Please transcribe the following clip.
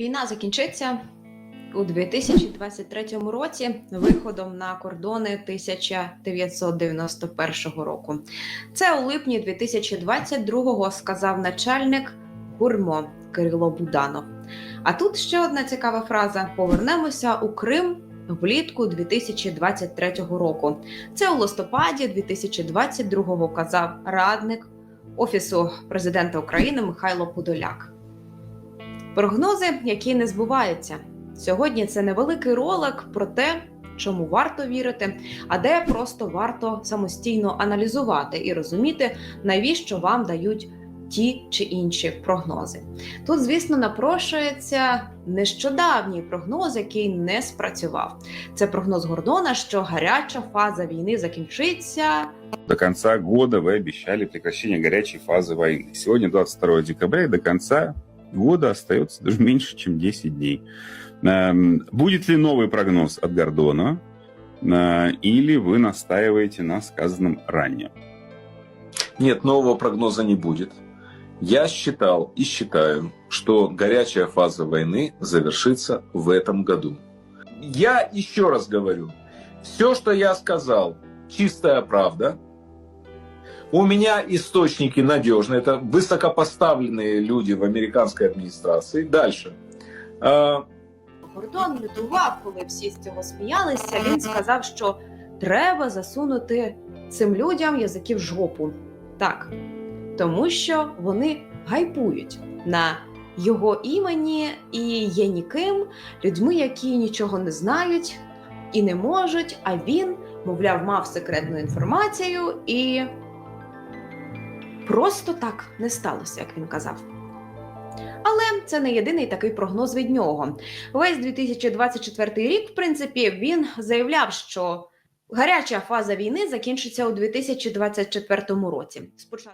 Війна закінчиться у 2023 році виходом на кордони 1991 року. Це у липні 2022-го сказав начальник ГУРМО Кирило Буданов. А тут ще одна цікава фраза: повернемося у Крим. Влітку 2023 року. Це у листопаді 2022-го казав радник Офісу президента України Михайло Подоляк. Прогнози, які не збуваються. Сьогодні це невеликий ролик про те, чому варто вірити, а де просто варто самостійно аналізувати і розуміти, навіщо вам дають ті чи інші прогнози. Тут, звісно, напрошується нещодавній прогноз, який не спрацював. Це прогноз Гордона, що гаряча фаза війни закінчиться До конца года вы обещали прекращение горячей фазы войны. Сегодня 22 декабря, и до конца Года остается даже меньше, чем 10 дней. Эм, Будет ли новый прогноз от Гордона, э, или вы настаиваете на сказанном ранее? Нет, нового прогноза не будет. Я считал и считаю, что горячая фаза войны завершится в этом году. Я еще раз говорю, все, что я сказал, чистая правда. У меня источники надежные, это высокопоставленные люди в американской администрации. Дальше. А, Гордон лютував, коли всі з цього сміялися. Він сказав, що треба засунути цим людям язики в жопу. Так, тому що вони гайпують на його імені і є ніким, людьми, які нічого не знають і не можуть. А він, мовляв, мав секретну інформацію і просто так не сталося, як він казав. Але це не єдиний такий прогноз від нього. Весь 2024 рік, в принципі, він заявляв, що гаряча фаза війни закінчиться у 2024 році. Спочатку